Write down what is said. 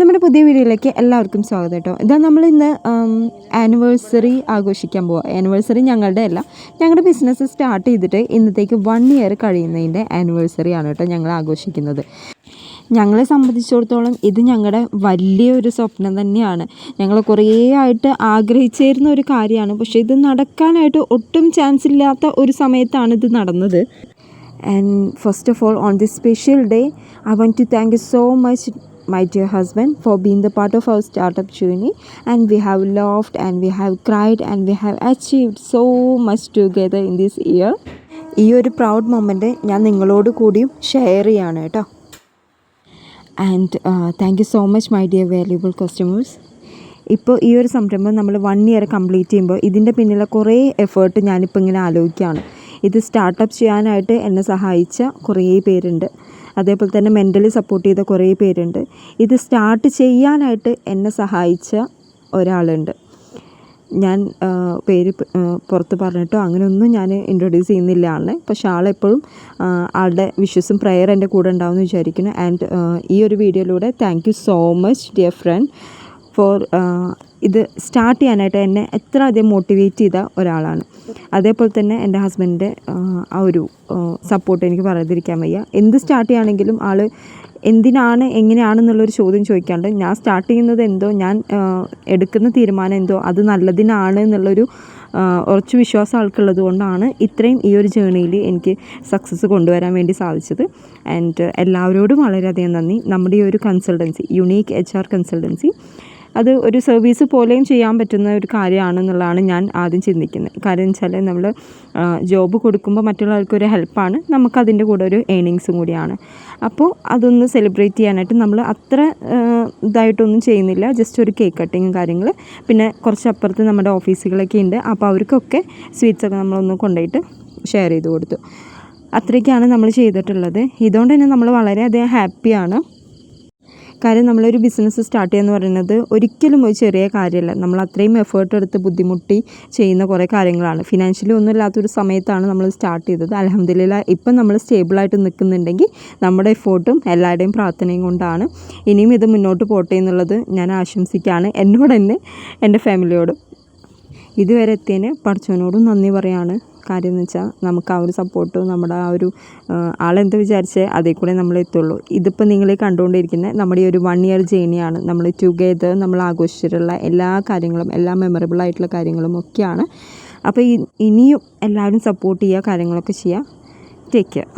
നമ്മുടെ പുതിയ വീഡിയോയിലേക്ക് എല്ലാവർക്കും സ്വാഗതം കേട്ടോ. ഇതാ നമ്മൾ ഇന്ന് ആനിവേഴ്സറി ആഘോഷിക്കാൻ പോവുക ആനിവേഴ്സറി ഞങ്ങളുടെ അല്ല ഞങ്ങളുടെ ബിസിനസ് സ്റ്റാർട്ട് ചെയ്തിട്ട് ഇന്നത്തേക്ക് വൺ ഇയർ കഴിയുന്നതിന്റെ ആനിവേഴ്സറി ആണ് കേട്ടോ ഞങ്ങൾ ആഘോഷിക്കുന്നത്. ഞങ്ങളെ സംബന്ധിച്ചിടത്തോളം ഇത് ഞങ്ങളുടെ വലിയൊരു സ്വപ്നം തന്നെയാണ്. ഞങ്ങൾ കുറേ ആയിട്ട് ആഗ്രഹിച്ചിരുന്ന ഒരു കാര്യമാണ്. പക്ഷേ ഇത് നടക്കാനായിട്ട് ഒട്ടും ചാൻസ് ഇല്ലാത്ത ഒരു സമയത്താണ് ഇത് നടന്നത്. And first of all on this special day I want to thank you so much my dear husband for being the part of our startup journey. And we have laughed and we have cried and we have achieved so much together in this year. ഈ ഒരു proud moment ഞാൻ നിങ്ങളോട് കൂടിയും share ചെയ്യാണ് കേട്ടോ. And thank you so much my dear valuable customers ഇപ്പോൾ ഈ ഒരു സംരംഭം നമ്മൾ വൺ ഇയർ കംപ്ലീറ്റ് ചെയ്യുമ്പോൾ ഇതിന്റെ പിന്നിലെ കുറേ എഫേർട്ട് ഞാനിപ്പോൾ ഇങ്ങനെ ആലോചിക്കുകയാണ്. ഇത് സ്റ്റാർട്ടപ്പ് ചെയ്യാനായിട്ട് എന്നെ സഹായിച്ച കുറേ പേരുണ്ട്. അതേപോലെ തന്നെ മെന്റലി സപ്പോർട്ട് ചെയ്ത കുറേ പേരുണ്ട്. ഇത് സ്റ്റാർട്ട് ചെയ്യാനായിട്ട് എന്നെ സഹായിച്ച ഒരാളുണ്ട്. ഞാൻ പേര് പുറത്ത് പറഞ്ഞിട്ടോ അങ്ങനെയൊന്നും ഞാൻ ഇൻട്രൊഡ്യൂസ് ചെയ്യുന്നില്ല ആളിനെ. പക്ഷെ ആളെപ്പോഴും ആളുടെ വിശ്വസും പ്രയർ എന്റെ കൂടെ ഉണ്ടാവുമെന്ന് വിചാരിക്കുന്നു. ആൻഡ് ഈ ഒരു വീഡിയോയിലൂടെ thank you so much dear friend for ഇത് സ്റ്റാർട്ട് ചെയ്യാനായിട്ട് എന്നെ എത്ര അധികം മോട്ടിവേറ്റ് ചെയ്ത ഒരാളാണ്. അതേപോലെ തന്നെ എന്റെ ഹസ്ബൻഡിന്റെ ആ ഒരു സപ്പോർട്ട് എനിക്ക് പറയാതിരിക്കാൻ വയ്യ. എന്ത് സ്റ്റാർട്ട് ചെയ്യുകയാണെങ്കിലും ആൾ എന്തിനാണ് എങ്ങനെയാണെന്നുള്ളൊരു ചോദ്യം ചോദിക്കാണ്ട് ഞാൻ സ്റ്റാർട്ട് ചെയ്യുന്നത് എന്തോ ഞാൻ എടുക്കുന്ന തീരുമാനം എന്തോ അത് നല്ലതിനാണ് എന്നുള്ളൊരു ഉറച്ചു വിശ്വാസം ആൾക്കുള്ളത് കൊണ്ടാണ് ഇത്രയും ഈ ഒരു ജേണിയിൽ എനിക്ക് സക്സസ് കൊണ്ടുവരാൻ വേണ്ടി സാധിച്ചത്. ആൻഡ് എല്ലാവരോടും വളരെയധികം നന്ദി. നമ്മുടെ ഈ ഒരു consultancy unique H R consultancy അത് ഒരു സർവീസ് പോലെയും ചെയ്യാൻ പറ്റുന്ന ഒരു കാര്യമാണെന്നുള്ളതാണ് ഞാൻ ആദ്യം ചിന്തിക്കുന്നത്. കാര്യം വെച്ചാൽ നമ്മൾ ജോബ് കൊടുക്കുമ്പോൾ മറ്റുള്ളവർക്ക് ഒരു ഹെൽപ്പാണ് നമുക്കതിന്റെ കൂടെ ഒരു ഏണിങ്സും കൂടിയാണ്. അപ്പോൾ അതൊന്ന് സെലിബ്രേറ്റ് ചെയ്യാനായിട്ട് നമ്മൾ അത്ര ഇതായിട്ടൊന്നും ചെയ്യുന്നില്ല. ജസ്റ്റ് ഒരു കേക്ക് കട്ടിങ്ങും കാര്യങ്ങൾ പിന്നെ കുറച്ച് അപ്പുറത്ത് നമ്മുടെ ഓഫീസുകളൊക്കെ ഉണ്ട്. അപ്പോൾ അവർക്കൊക്കെ സ്വീറ്റ്സൊക്കെ നമ്മളൊന്ന് കൊണ്ടുപോയിട്ട് ഷെയർ ചെയ്ത് കൊടുത്തു. അത്രയ്ക്കാണ് നമ്മൾ ചെയ്തിട്ടുള്ളത്. ഇതുകൊണ്ട് തന്നെ നമ്മൾ വളരെയധികം ഹാപ്പിയാണ് കാര്യം നമ്മളൊരു ബിസിനസ് സ്റ്റാർട്ട് ചെയ്യുക എന്ന് പറയുന്നത് ഒരിക്കലും ഒരു ചെറിയ കാര്യമല്ല. നമ്മൾ അത്രയും എഫേർട്ട് എടുത്ത് ബുദ്ധിമുട്ടി ചെയ്യുന്ന കുറേ കാര്യങ്ങളാണ്. ഫിനാൻഷ്യലി ഒന്നും ഇല്ലാത്തൊരു സമയത്താണ് നമ്മൾ സ്റ്റാർട്ട് ചെയ്തത്. അലഹമ്മദില്ല ഇപ്പം നമ്മൾ സ്റ്റേബിളായിട്ട് നിൽക്കുന്നുണ്ടെങ്കിൽ നമ്മുടെ എഫേർട്ടും എല്ലാവരുടെയും പ്രാർത്ഥനയും കൊണ്ടാണ് ഇനിയും ഇത് മുന്നോട്ട് പോട്ടെ എന്നുള്ളത് ഞാൻ ആശംസിക്കുകയാണ് എന്നോട് തന്നെ എന്റെ ഫാമിലിയോടും ഇതുവരെ എത്തിയതിന് പഠിച്ചവനോടും നന്ദി പറയാണ്. കാര്യം എന്ന് വെച്ചാൽ നമുക്ക് ആ ഒരു സപ്പോർട്ട് നമ്മുടെ ആ ഒരു ആളെന്ത് വിചാരിച്ചേ അതേ കൂടെ നമ്മൾ എത്തുള്ളൂ. ഇതിപ്പോൾ നിങ്ങൾ കണ്ടുകൊണ്ടിരിക്കുന്ന നമ്മുടെ ഈ ഒരു വൺ ഇയർ ജേണിയാണ് നമ്മൾ ടുഗെദർ നമ്മൾ ആഘോഷിച്ചിട്ടുള്ള എല്ലാ കാര്യങ്ങളും എല്ലാ മെമ്മറബിൾ ആയിട്ടുള്ള കാര്യങ്ങളും ഒക്കെയാണ്. അപ്പോൾ ഇനിയും എല്ലാവരും സപ്പോർട്ട് ചെയ്യുക കാര്യങ്ങളൊക്കെ ചെയ്യുക. Take care